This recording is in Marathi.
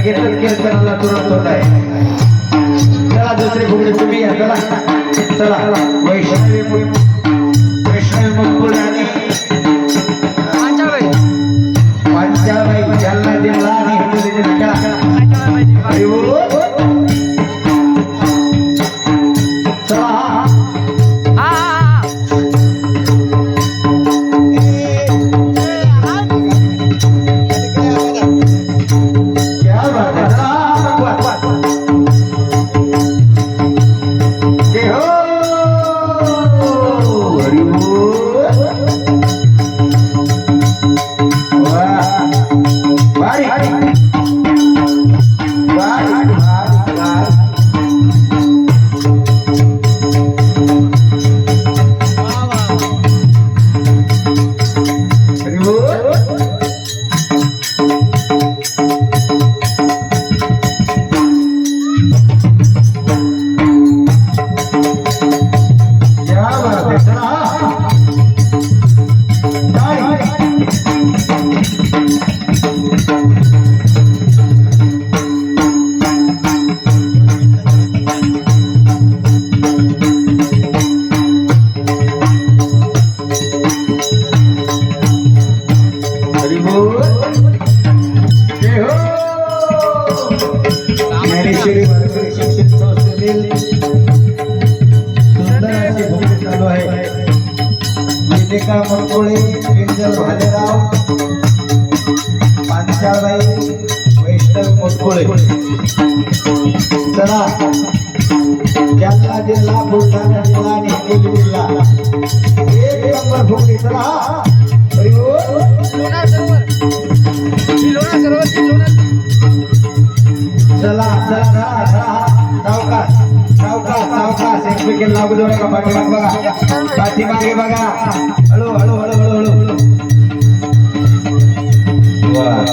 लगेचच कीर्तनाला तुरंत होत आहे. चला दुसरी फुगडी तुम्ही या चला चला. चालू आहे. विनिका मनकोळे किंजल भालेराव पांचाळबाई वैष्णव मनकोळे चला जालना जिल्हा बुलढाणा जिल्हा आणि हिंगोली जिल्हा एक नंबर भूमी चला. चला चला चला चला सावकाश सावकाश सावकाश. एकमेकीला लागू देऊ नका पाठीमागे बघा. पाठीमागे बघा. हळू हळू हळू.